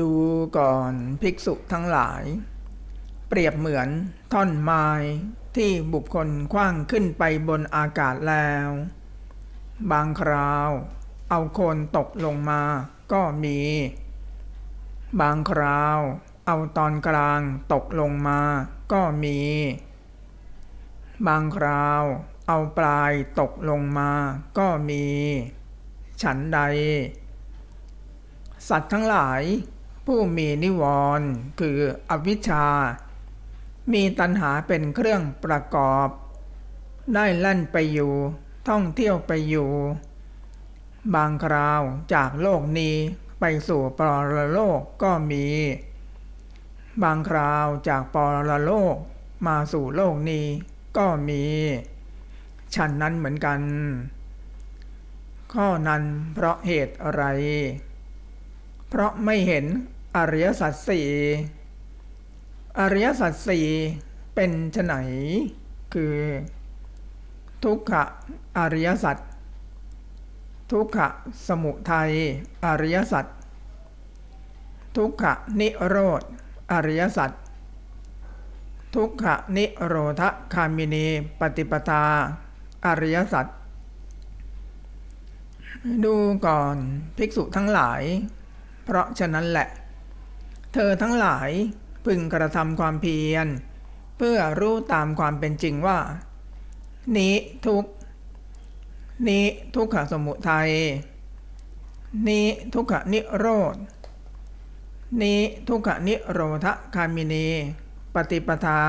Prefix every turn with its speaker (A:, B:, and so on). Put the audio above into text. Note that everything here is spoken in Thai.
A: ดูก่อนภิกษุทั้งหลาย เปรียบเหมือนท่อนไม้ที่บุคคลคว้างขึ้นไปบนอากาศแล้ว บางคราว เอาโคนตกลงมาก็มี บางคราว เอาตอนกลางตกลงมาก็มี บางคราว เอาปลายตกลงมาก็มี ฉันใดสัตว์ทั้งหลาย ผู้มีนิวรณ์คืออวิชชา มีตัณหาเป็นเครื่องประกอบ ได้แล่นไปอยู่ ท่องเที่ยวไปอยู่ บางคราวจากโลกนี้ไปสู่ปรโลกก็มี บางคราวจากปรโลกมาสู่โลกนี้ก็มีฉันนั้นเหมือนกัน ข้อนั้นเพราะเหตุอะไร เพราะไม่เห็นอริยสัจสี่อริยสัจสี่เป็นไฉนคือ ทุกขะอริยสัจทุกขะสมุทัยอริยสัจทุกขะนิโรธอริยสัจทุกขะนิโรธคามินีปฏิปทา อริยสัจดูก่อนภิกษุทั้งหลาย เพราะฉะนั้นแหละ เธอทั้งหลายพึงกระทำความเพียร เพื่อรู้ตามความเป็นจริงว่า นี้ทุกนี้ทุกขสมุทัยนี้ทุกขนิโรธนี้ทุกขนิโรธคามินี ปฏิปทา